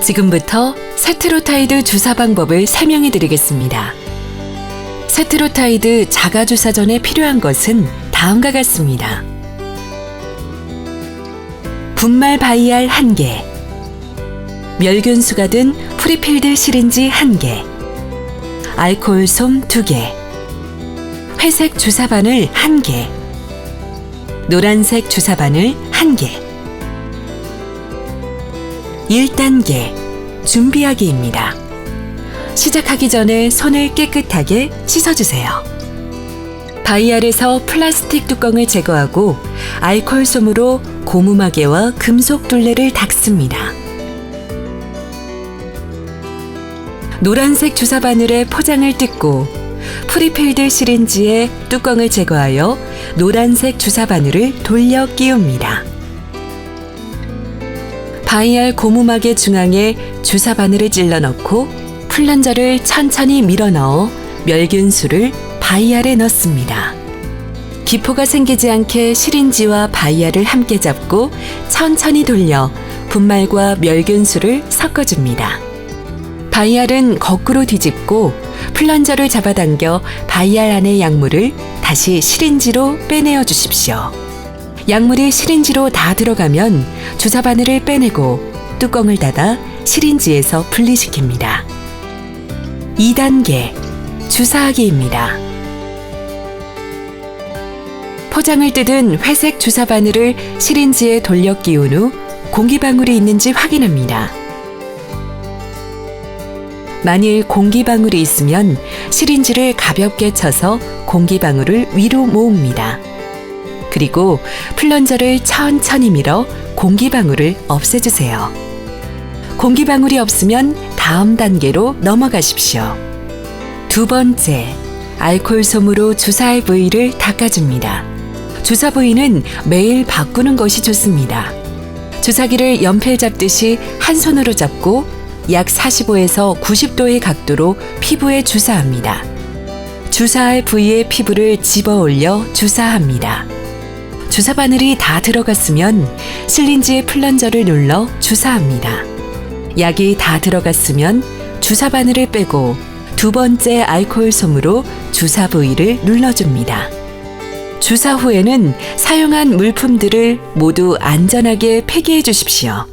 지금부터 세트로타이드 주사 방법을 설명해 드리겠습니다. 세트로타이드 자가 주사 전에 필요한 것은 다음과 같습니다. 분말 바이알 1개, 멸균수가 든 프리필드 시린지 1개, 알코올 솜 2개, 회색 주사 바늘 1개, 노란색 주사 바늘 1개. 1단계 준비하기입니다. 시작하기 전에 손을 깨끗하게 씻어주세요. 바이알에서 플라스틱 뚜껑을 제거하고 알코올 솜으로 고무마개와 금속 둘레를 닦습니다. 노란색 주사 바늘에 포장을 뜯고 프리필드 시린지에 뚜껑을 제거하여 노란색 주사 바늘을 돌려 끼웁니다. 바이알 고무막의 중앙에 주사 바늘을 찔러 넣고 플런저를 천천히 밀어 넣어 멸균수를 바이알에 넣습니다. 기포가 생기지 않게 시린지와 바이알을 함께 잡고 천천히 돌려 분말과 멸균수를 섞어줍니다. 바이알은 거꾸로 뒤집고 플런저를 잡아당겨 바이알 안의 약물을 다시 시린지로 빼내어 주십시오. 약물이 시린지로 다 들어가면 주사 바늘을 빼내고 뚜껑을 닫아 시린지에서 분리시킵니다. 2단계 주사하기입니다. 포장을 뜯은 회색 주사 바늘을 시린지에 돌려 끼운 후 공기 방울이 있는지 확인합니다. 만일 공기 방울이 있으면 시린지를 가볍게 쳐서 공기 방울을 위로 모읍니다. 그리고 플런저를 천천히 밀어 공기방울을 없애주세요. 공기방울이 없으면 다음 단계로 넘어가십시오. 두 번째, 알코올 솜으로 주사의 부위를 닦아줍니다. 주사 부위는 매일 바꾸는 것이 좋습니다. 주사기를 연필 잡듯이 한 손으로 잡고 약 45에서 90도의 각도로 피부에 주사합니다. 주사할 부위의 피부를 집어 올려 주사합니다. 주사 바늘이 다 들어갔으면 실린지의 플런저를 눌러 주사합니다. 약이 다 들어갔으면 주사 바늘을 빼고 두 번째 알코올 솜으로 주사 부위를 눌러줍니다. 주사 후에는 사용한 물품들을 모두 안전하게 폐기해 주십시오.